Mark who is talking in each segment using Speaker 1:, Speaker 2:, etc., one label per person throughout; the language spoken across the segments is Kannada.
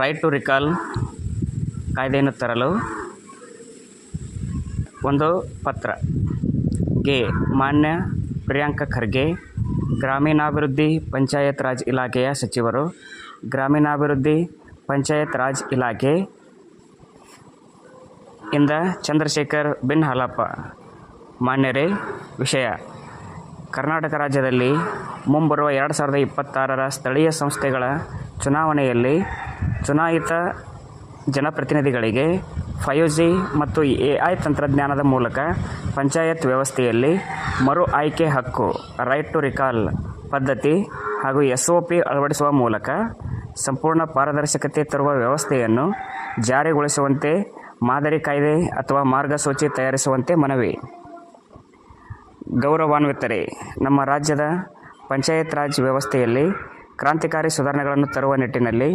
Speaker 1: ರೈಟ್ ಟು ರಿಕಾಲ್ ಕಾಯ್ದೆಯನ್ನು ತರಲು ಒಂದು ಪತ್ರ. ಗೆ ಮಾನ್ಯ ಪ್ರಿಯಾಂಕ ಖರ್ಗೆ, ಗ್ರಾಮೀಣಾಭಿವೃದ್ಧಿ ಪಂಚಾಯತ್ ರಾಜ್ ಇಲಾಖೆಯ ಸಚಿವರು, ಗ್ರಾಮೀಣಾಭಿವೃದ್ಧಿ ಪಂಚಾಯತ್ ರಾಜ್ ಇಲಾಖೆ ಇಂದ ಚಂದ್ರಶೇಖರ್ ಬಿನ್ ಹಾಲಪ್ಪ ಮಾನ್ಯರೇ, ವಿಷಯ. ಕರ್ನಾಟಕ ರಾಜ್ಯದಲ್ಲಿ ಮುಂಬರುವ ಎರಡು ಸಾವಿರದ ಇಪ್ಪತ್ತಾರರ ಸ್ಥಳೀಯ ಸಂಸ್ಥೆಗಳ ಚುನಾವಣೆಯಲ್ಲಿ ಚುನಾಯಿತ ಜನಪ್ರತಿನಿಧಿಗಳಿಗೆ ಫೈವ್ ಜಿ ಮತ್ತು ಎ ಐ ತಂತ್ರಜ್ಞಾನದ ಮೂಲಕ ಪಂಚಾಯತ್ ವ್ಯವಸ್ಥೆಯಲ್ಲಿ ಮರು ಆಯ್ಕೆ ಹಕ್ಕು ರೈಟ್ ಟು ರಿಕಾಲ್ ಪದ್ಧತಿ ಹಾಗೂ ಎಸ್ ಒ ಪಿ ಅಳವಡಿಸುವ ಮೂಲಕ ಸಂಪೂರ್ಣ ಪಾರದರ್ಶಕತೆ ತರುವ ವ್ಯವಸ್ಥೆಯನ್ನು ಜಾರಿಗೊಳಿಸುವಂತೆ ಮಾದರಿ ಕಾಯ್ದೆ ಅಥವಾ ಮಾರ್ಗಸೂಚಿ ತಯಾರಿಸುವಂತೆ ಮನವಿ. ಗೌರವಾನ್ವಿತರೇ, ನಮ್ಮ ರಾಜ್ಯದ ಪಂಚಾಯತ್ ರಾಜ್ ವ್ಯವಸ್ಥೆಯಲ್ಲಿ ಕ್ರಾಂತಿಕಾರಿ ಸುಧಾರಣೆಗಳನ್ನು ತರುವ ನಿಟ್ಟಿನಲ್ಲಿ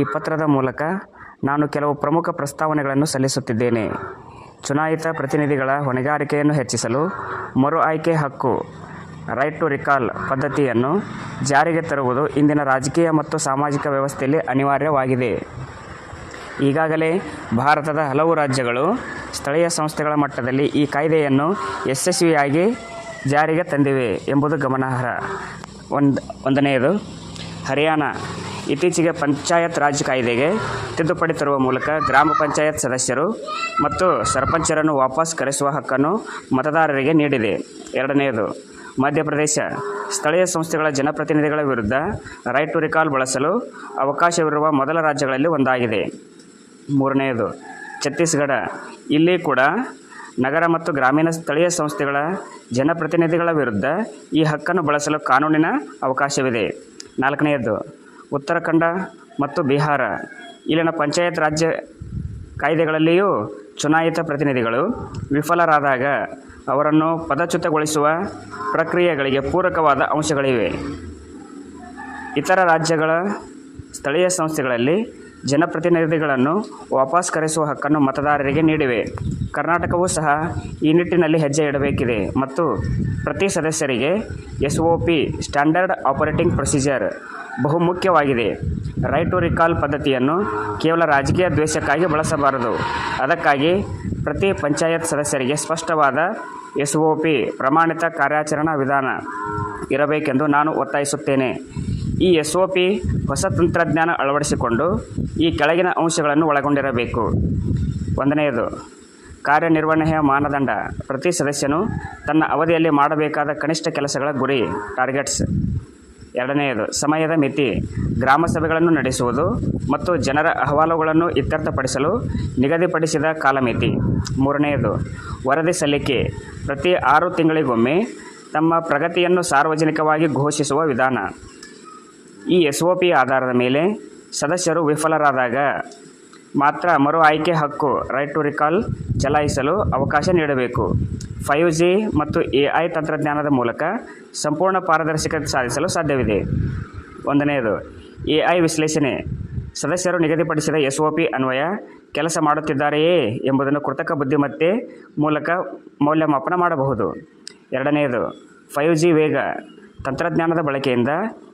Speaker 1: ಈ ಪತ್ರದ ಮೂಲಕ ನಾನು ಕೆಲವು ಪ್ರಮುಖ ಪ್ರಸ್ತಾವನೆಗಳನ್ನು ಸಲ್ಲಿಸುತ್ತಿದ್ದೇನೆ. ಚುನಾಯಿತ ಪ್ರತಿನಿಧಿಗಳ ಹೊಣೆಗಾರಿಕೆಯನ್ನು ಹೆಚ್ಚಿಸಲು ಮರು ಆಯ್ಕೆ ಹಕ್ಕು ರೈಟ್ ಟು ರಿಕಾಲ್ ಪದ್ಧತಿಯನ್ನು ಜಾರಿಗೆ ತರುವುದು ಇಂದಿನ ರಾಜಕೀಯ ಮತ್ತು ಸಾಮಾಜಿಕ ವ್ಯವಸ್ಥೆಯಲ್ಲಿ ಅನಿವಾರ್ಯವಾಗಿದೆ. ಈಗಾಗಲೇ ಭಾರತದ ಹಲವು ರಾಜ್ಯಗಳು ಸ್ಥಳೀಯ ಸಂಸ್ಥೆಗಳ ಮಟ್ಟದಲ್ಲಿ ಈ ಕಾಯ್ದೆಯನ್ನು ಯಶಸ್ವಿಯಾಗಿ ಜಾರಿಗೆ ತಂದಿವೆ ಎಂಬುದು ಗಮನಾರ್ಹ. ಒಂದು ಒಂದನೆಯದು, ಹರಿಯಾಣ ಇತ್ತೀಚೆಗೆ ಪಂಚಾಯತ್ ರಾಜ್ ಕಾಯ್ದೆಗೆ ತಿದ್ದುಪಡಿ ತರುವ ಮೂಲಕ ಗ್ರಾಮ ಪಂಚಾಯತ್ ಸದಸ್ಯರು ಮತ್ತು ಸರ್ಪಂಚರನ್ನು ವಾಪಸ್ ಕರೆಸುವ ಹಕ್ಕನ್ನು ಮತದಾರರಿಗೆ ನೀಡಿದೆ. ಎರಡನೆಯದು, ಮಧ್ಯಪ್ರದೇಶ ಸ್ಥಳೀಯ ಸಂಸ್ಥೆಗಳ ಜನಪ್ರತಿನಿಧಿಗಳ ವಿರುದ್ಧ ರೈಟ್ ಟು ರಿಕಾಲ್ ಬಳಸಲು ಅವಕಾಶವಿರುವ ಮೊದಲ ರಾಜ್ಯಗಳಲ್ಲಿ ಒಂದಾಗಿದೆ. ಮೂರನೆಯದು, ಛತ್ತೀಸ್ಗಢ. ಇಲ್ಲಿ ಕೂಡ ನಗರ ಮತ್ತು ಗ್ರಾಮೀಣ ಸ್ಥಳೀಯ ಸಂಸ್ಥೆಗಳ ಜನಪ್ರತಿನಿಧಿಗಳ ವಿರುದ್ಧ ಈ ಹಕ್ಕನ್ನು ಬಳಸಲು ಕಾನೂನಿನ ಅವಕಾಶವಿದೆ. ನಾಲ್ಕನೆಯದ್ದು ಉತ್ತರಾಖಂಡ ಮತ್ತು ಬಿಹಾರ. ಇಲ್ಲಿನ ಪಂಚಾಯತ್ ರಾಜ್ಯ ಕಾಯ್ದೆಗಳಲ್ಲಿಯೂ ಚುನಾಯಿತ ಪ್ರತಿನಿಧಿಗಳು ವಿಫಲರಾದಾಗ ಅವರನ್ನು ಪದಚ್ಯುತಗೊಳಿಸುವ ಪ್ರಕ್ರಿಯೆಗಳಿಗೆ ಪೂರಕವಾದ ಅಂಶಗಳಿವೆ. ಇತರ ರಾಜ್ಯಗಳ ಸ್ಥಳೀಯ ಸಂಸ್ಥೆಗಳಲ್ಲಿ ಜನಪ್ರತಿನಿಧಿಗಳನ್ನು ವಾಪಸ್ ಕರೆಸುವ ಹಕ್ಕನ್ನು ಮತದಾರರಿಗೆ ನೀಡಿವೆ. ಕರ್ನಾಟಕವೂ ಸಹ ಈ ನಿಟ್ಟಿನಲ್ಲಿ ಹೆಜ್ಜೆ ಇಡಬೇಕಿದೆ ಮತ್ತು ಪ್ರತಿ ಸದಸ್ಯರಿಗೆ S O P standard operating procedure ಬಹುಮುಖ್ಯವಾಗಿದೆ. Right to recall ಪದ್ಧತಿಯನ್ನು ಕೇವಲ ರಾಜಕೀಯ ದ್ವೇಷಕ್ಕಾಗಿ ಬಳಸಬಾರದು. ಅದಕ್ಕಾಗಿ ಪ್ರತಿ ಪಂಚಾಯತ್ ಸದಸ್ಯರಿಗೆ ಸ್ಪಷ್ಟವಾದ ಎಸ್ ಒ ಪಿ ಪ್ರಮಾಣಿತ ಕಾರ್ಯಾಚರಣಾ ವಿಧಾನ ಇರಬೇಕೆಂದು ನಾನು ಒತ್ತಾಯಿಸುತ್ತೇನೆ. ಈ ಎಸ್ ಒ ಪಿ ಹೊಸ ತಂತ್ರಜ್ಞಾನ ಅಳವಡಿಸಿಕೊಂಡು ಈ ಕೆಳಗಿನ ಅಂಶಗಳನ್ನು ಒಳಗೊಂಡಿರಬೇಕು. ಒಂದನೆಯದು, ಕಾರ್ಯನಿರ್ವಹಣೆಯ ಮಾನದಂಡ. ಪ್ರತಿ ಸದಸ್ಯನು ತನ್ನ ಅವಧಿಯಲ್ಲಿ ಮಾಡಬೇಕಾದ ಕನಿಷ್ಠ ಕೆಲಸಗಳ ಗುರಿ, ಟಾರ್ಗೆಟ್ಸ್. ಎರಡನೆಯದು, ಸಮಯದ ಮಿತಿ. ಗ್ರಾಮ ಸಭೆಗಳನ್ನು ನಡೆಸುವುದು ಮತ್ತು ಜನರ ಅಹವಾಲುಗಳನ್ನು ಇತ್ಯರ್ಥಪಡಿಸಲು ನಿಗದಿಪಡಿಸಿದ ಕಾಲಮಿತಿ. ಮೂರನೆಯದು, ವರದಿ ಸಲ್ಲಿಕೆ. ಪ್ರತಿ ಆರು ತಿಂಗಳಿಗೊಮ್ಮೆ ತಮ್ಮ ಪ್ರಗತಿಯನ್ನು ಸಾರ್ವಜನಿಕವಾಗಿ ಘೋಷಿಸುವ ವಿಧಾನ. ಈ ಎಸ್ ಒ ಪಿ ಆಧಾರದ ಮೇಲೆ ಸದಸ್ಯರು ವಿಫಲರಾದಾಗ ಮಾತ್ರ ಮರು ಆಯ್ಕೆ ಹಕ್ಕು ರೈಟ್ ಟು ರಿಕಾಲ್ ಚಲಾಯಿಸಲು ಅವಕಾಶ ನೀಡಬೇಕು. ಫೈವ್ ಜಿ ಮತ್ತು ಎ ಐ ತಂತ್ರಜ್ಞಾನದ ಮೂಲಕ ಸಂಪೂರ್ಣ ಪಾರದರ್ಶಕತೆ ಸಾಧಿಸಲು ಸಾಧ್ಯವಿದೆ. ಒಂದನೆಯದು ಎ ಐ ವಿಶ್ಲೇಷಣೆ. ಸದಸ್ಯರು ನಿಗದಿಪಡಿಸಿದ ಎಸ್ ಒ ಪಿ ಅನ್ವಯ ಕೆಲಸ ಮಾಡುತ್ತಿದ್ದಾರೆಯೇ ಎಂಬುದನ್ನು ಕೃತಕ ಬುದ್ಧಿಮತ್ತೆ ಮೂಲಕ ಮೌಲ್ಯಮಾಪನ ಮಾಡಬಹುದು. ಎರಡನೆಯದು ಫೈವ್ ಜಿ ವೇಗ. ತಂತ್ರಜ್ಞಾನದ ಬಳಕೆಯಿಂದ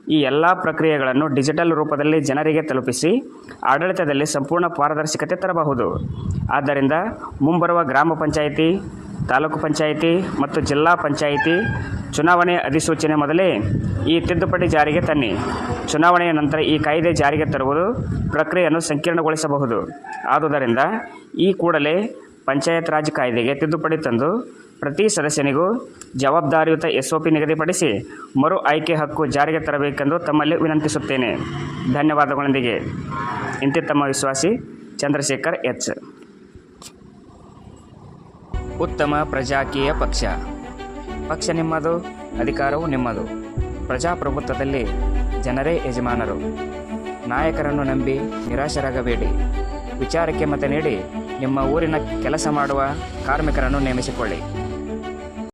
Speaker 1: ಈ ಎಲ್ಲ ಪ್ರಕ್ರಿಯೆಗಳನ್ನು ಡಿಜಿಟಲ್ ರೂಪದಲ್ಲಿ ಜನರಿಗೆ ತಲುಪಿಸಿ ಆಡಳಿತದಲ್ಲಿ ಸಂಪೂರ್ಣ ಪಾರದರ್ಶಕತೆ ತರಬಹುದು. ಆದ್ದರಿಂದ ಮುಂಬರುವ ಗ್ರಾಮ ಪಂಚಾಯಿತಿ, ತಾಲೂಕು ಪಂಚಾಯಿತಿ ಮತ್ತು ಜಿಲ್ಲಾ ಪಂಚಾಯಿತಿ ಚುನಾವಣೆ ಅಧಿಸೂಚನೆ ಮೊದಲೇ ಈ ತಿದ್ದುಪಡಿ ಜಾರಿಗೆ ತನ್ನಿ. ಚುನಾವಣೆಯ ನಂತರ ಈ ಕಾಯ್ದೆ ಜಾರಿಗೆ ತರುವುದು ಪ್ರಕ್ರಿಯೆಯನ್ನು ಸಂಕೀರ್ಣಗೊಳಿಸಬಹುದು. ಆದುದರಿಂದ ಈ ಕೂಡಲೇ ಪಂಚಾಯತ್ ರಾಜ್ ಕಾಯ್ದೆಗೆ ತಿದ್ದುಪಡಿ ತಂದು ಪ್ರತಿ ಸದಸ್ಯನಿಗೂ ಜವಾಬ್ದಾರಿಯುತ ಎಸ್ ಒ ಪಿ ನಿಗದಿಪಡಿಸಿ ಮರು ಆಯ್ಕೆ ಹಕ್ಕು ಜಾರಿಗೆ ತರಬೇಕೆಂದು ತಮ್ಮಲ್ಲಿ ವಿನಂತಿಸುತ್ತೇನೆ. ಧನ್ಯವಾದಗಳೊಂದಿಗೆ. ಇಂತಿ ತಮ್ಮ ವಿಶ್ವಾಸಿ ಚಂದ್ರಶೇಖರ್ ಎಚ್. ಉತ್ತಮ ಪ್ರಜಾಕೀಯ ಪಕ್ಷ. ಪಕ್ಷ ನಿಮ್ಮದು, ಅಧಿಕಾರವು ನಿಮ್ಮದು. ಪ್ರಜಾಪ್ರಭುತ್ವದಲ್ಲಿ ಜನರೇ ಯಜಮಾನರು. ನಾಯಕರನ್ನು ನಂಬಿ ನಿರಾಶರಾಗಬೇಡಿ. ವಿಚಾರಕ್ಕೆ ಮತ ನೀಡಿ ನಿಮ್ಮ ಊರಿನ ಕೆಲಸ ಮಾಡುವ ಕಾರ್ಮಿಕರನ್ನು ನೇಮಿಸಿಕೊಳ್ಳಿ.